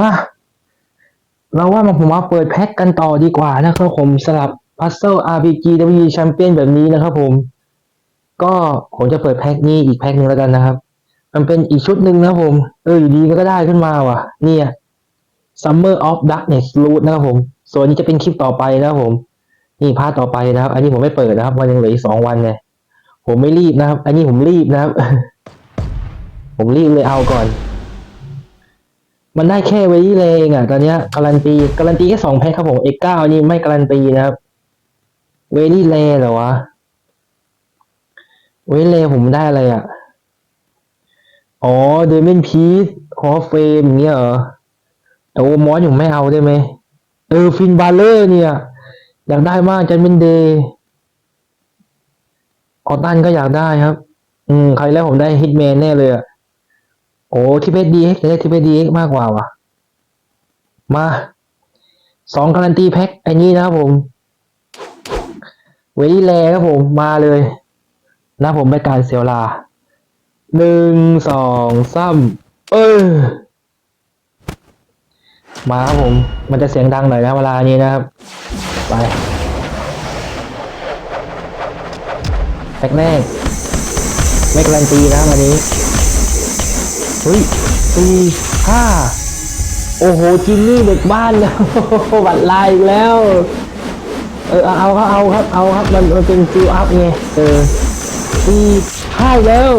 มาเราว่ามาผมมาเปิดแพ็กกันต่อดีกว่านะครับผมสลับ Puzzle RPG W Champion แบบนี้นะครับผม ก็ผมจะเปิดแพ็กนี้อีกแพ็กหนึ่งแล้วกันนะครับ มันเป็นอีกชุดหนึ่งนะครับผม เอออยู่ดีก็ได้ขึ้นมาว่ะ เนี่ย Summer of Darkness Root นะครับผม ส่วนนี้จะเป็นคลิปต่อไปนะครับผม นี่พาร์ทต่อไปนะครับ อันนี้ผมไม่เปิดนะครับวันยังเหลืออีกสองวันเลยผมไม่รีบนะครับ อันนี้ผมรีบนะครับ ผมรีบเลยเอาก่อน มันได้แค่เวลี่เลงอะ ตอนเนี้ยการันตีการันตีแค่สองแพ็คครับผมเอกเก้านี่ไม่การันตีนะครับ เวลี่เลเหรอวะ เวลี่เลผมได้อะไรอะ อ๋อเดเมนพีซฮอเฟมเงี้ยเหรอแต่โอมอสผมไม่เอาได้ไหมเออฟินบาเลอร์เนี่ย อยากได้มากจันเป็นเดย์ออตันก็อยากได้ครับ อืมใครแล้วผมได้ฮิตแมนแน่เลยอะ โอ้ทีเพดีเอ็กจะได้ทีเพดีเอ็กมากกว่าว่ะ มาสองการันตีแพ็คไอ้นี้นะครับผมเวลี่แลครับผมมาเลย นะผมไปการเสียวลาหนึ่งสองสามเออมาครับผม มันจะเสียงดังหน่อยนะเวลานี้นะครับ ไปแพ็คแรกไม่การันตีนะวันนี้ เฮ้ยสี่ห้าโอ้โหจิมมี่เด็กบ้านแล้วบัตรลายอีกแล้ว เออเอาครับเอาครับเอาครับมันมันเป็นฟิลอัพไงเออสี่ห้าแล้ว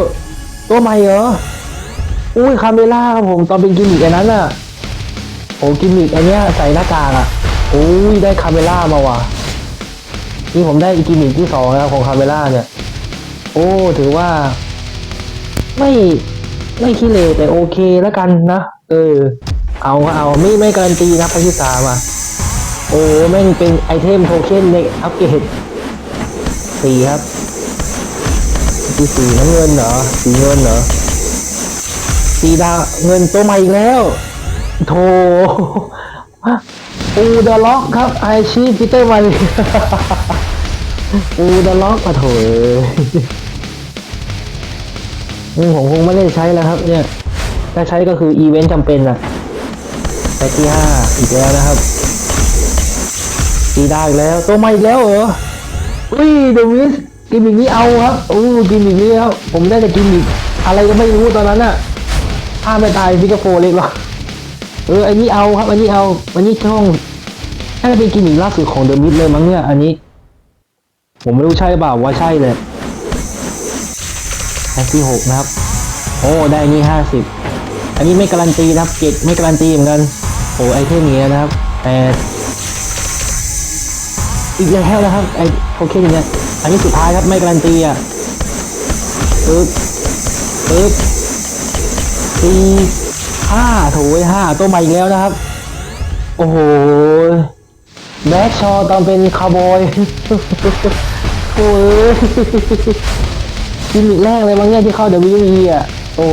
ตัวใหม่เหรออุ้ยคาเมล่าครับผมตอนเป็นกิมมิกอันนั้นอะโอ้กิมมิกอันเนี้ยใส่หน้ากากอะโอ้ยได้คาเมล่ามาว่ะนี่ผมได้อีกกิมมิกที่สองแล้วของคาเมล่าเนี่ย โอ้ถือว่า ไม่ ไม่ขี้เลวแต่โอเคแล้วกันนะ เออ เอาก็เอาไม่ไม่การันตีนะพที่สามอะโอ้แม่งเป็นไอเทมโทเค็นในอัปเกรดสี่ครับที่สี่น้ำเงินเหรอสีเงินเหรอสีดาวเงินตัวใหม่อีกแล้วโธ่ปูเดอะล็อกครับไอชีพีเตอร์ใหม่ปูเดอะล็อกมาโถ เอ้ยอืมผมคงไม่ได้ใช้แล้วครับ เนี่ย ถ้าใช้ก็คืออีเวนต์จำเป็นอะแพ็คที่ห้าอีกแล้วนะครับสีได้อีกแล้ว ตัวใหม่อีกแล้วเหรอ อุ้ยเดวิสกิมมิกนี้เอาครับอู้กิมมิกนี้ครับ ผมได้แต่กิมมิกอะไรก็ไม่รู้ตอนนั้นอะถ้าไม่ตายฟิกเกอร์โฟเล็กหรอกเอออันนี้เอาครับ อันนี้เอา อันนี้ช่องน่าจะเป็นกิมมิกล่าสุดของเดอะมิดเลยมั้งเนี่ย อันนี้ ผมไม่รู้ใช่เปล่าว่าใช่เลย แพ็คที่หกนะครับ โอ้ ได้นี่ห้าสิบอันนี้ไม่การันตีนะครับ เจ็ดไม่การันตีเหมือนกัน โอ้ไอเทมนี้นะครับแปดอีกแล้วนะครับ ไอโอเคอย่างเงี้ย อันนี้สุดท้ายครับ ไม่การันตีอะปึ๊บปึ๊บสี่ห้าโถยห้าตัวใหม่อีกแล้วนะครับ โอ้โหแบ็กชอตอนเป็นคาวบอยโอ้ย กิมมิกแรกเลยมั้งเนี่ยที่เข้า WWE อะ โอ้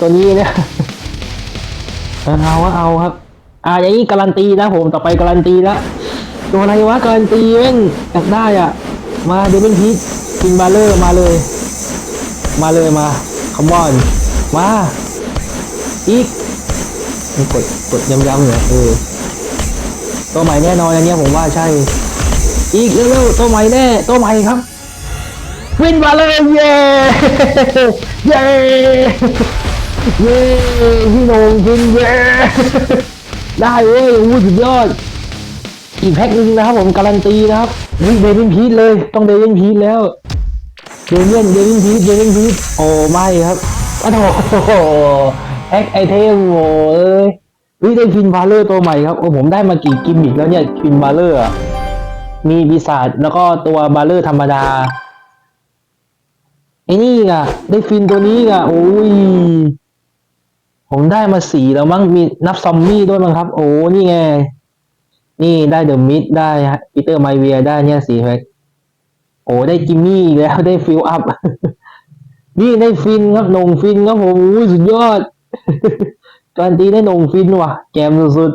ตัวนี้เนี่ยเอาว่าเอาครับ อ่าอย่างนี้การันตีนะผมต่อไปการันตีละตัวอะไรวะการันตีแม่งอยากได้อะ มาเดวินพีทกินบาเลอร์มาเลย มาเลยมาคอมบอนมาอีกกดกดย้ำๆเนี่ยเออตัวใหม่แน่นอนอันเนี้ยผมว่าใช่ อีกเร็วๆตัวใหม่แน่ตัวใหม่ครับ วินมาเลยเย้เย้เย้พี่นงกินเย้ได้เว้ยอู้สุดยอด อีกแพ็คหนึงนะครับผมการันตีนะครับนี่เดวินพีทเลยต้องเดวินพีทแล้วเดวินเดวินพีทเดวินพีทโอ้ไม่ครับอ้โหแพ็คไอเทมโอ้ยวิได้ฟินบาเลอร์ตัวใหม่ครับโอ้ผมได้มากี่กิมมิกแล้วเนี่ยฟินบาเลอร์มีปีศาจแล้วก็ตัวบาเลอร์ธรรมดา ไอ้นี่อะ ได้ฟินตัวนี้อะโอ้ย ผมได้มาสี่แล้วมั้งมีนับซอมมี่ด้วยมั้งครับ โอ้นี่ไง นี่ได้เดอะมิดได้ปีเตอร์ไมเวียได้เนี่ยสี่แพ็คโอ้ได้กิมมี่แล้วได้ฟิลอัพนี่ได้ฟินครับนงฟินครับผมอุ้ยสุดยอดการนตีได้นงฟินว่ะแจมสุด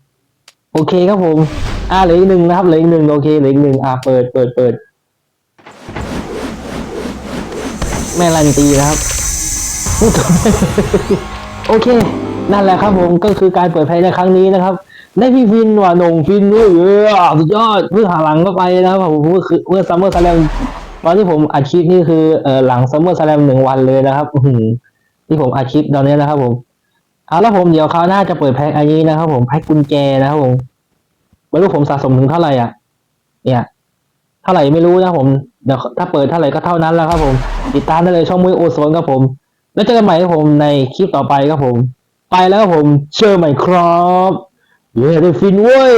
ๆโอเคครับผม อ่าเหลืออีกหนึ่งนะครับเหลืออีกหนึ่งโอเคเหลืออีกหนึ่งอ่าเปิดเปิดเปิด แม่รันตีนะครับ โอเค นั่นแหละครับผมก็คือการเปิดแพ็คในครั้งนี้นะครับ ได้พี่ฟินว่ะหนงฟินด้วยเออสุดยอดเพิ่งหาหลังก็ไปนะครับผมเมื่อคือเมื่อซัมเมอร์สแลมตอนที่ผมอัดคลิปนี่คือเออหลังซัมเมอร์สแลมหนึ่งวันเลยนะครับอืที่ผมอัดคลิปตอนนี้นะครับ ผมเอาแล้วผมเดี๋ยวคราวหน้าจะเปิดแพ็คอันนี้นะครับ ผมแพ็คกุญแจนะครับผมไม่รู้ผมสะสมถึงเท่าไหร่อะ เนี่ย เท่าไหร่ไม่รู้นะผมเดี๋ยวถ้าเปิดเท่าไหร่ก็เท่านั้นแล้วครับผม ติดตามได้เลยช่องมือโอโซนครับผม แล้วเจอกันใหม่ครับผมในคลิปต่อไปครับผม ไปแล้วครับผมเจอใหม่ครับเย้ได้ฟินเว้ย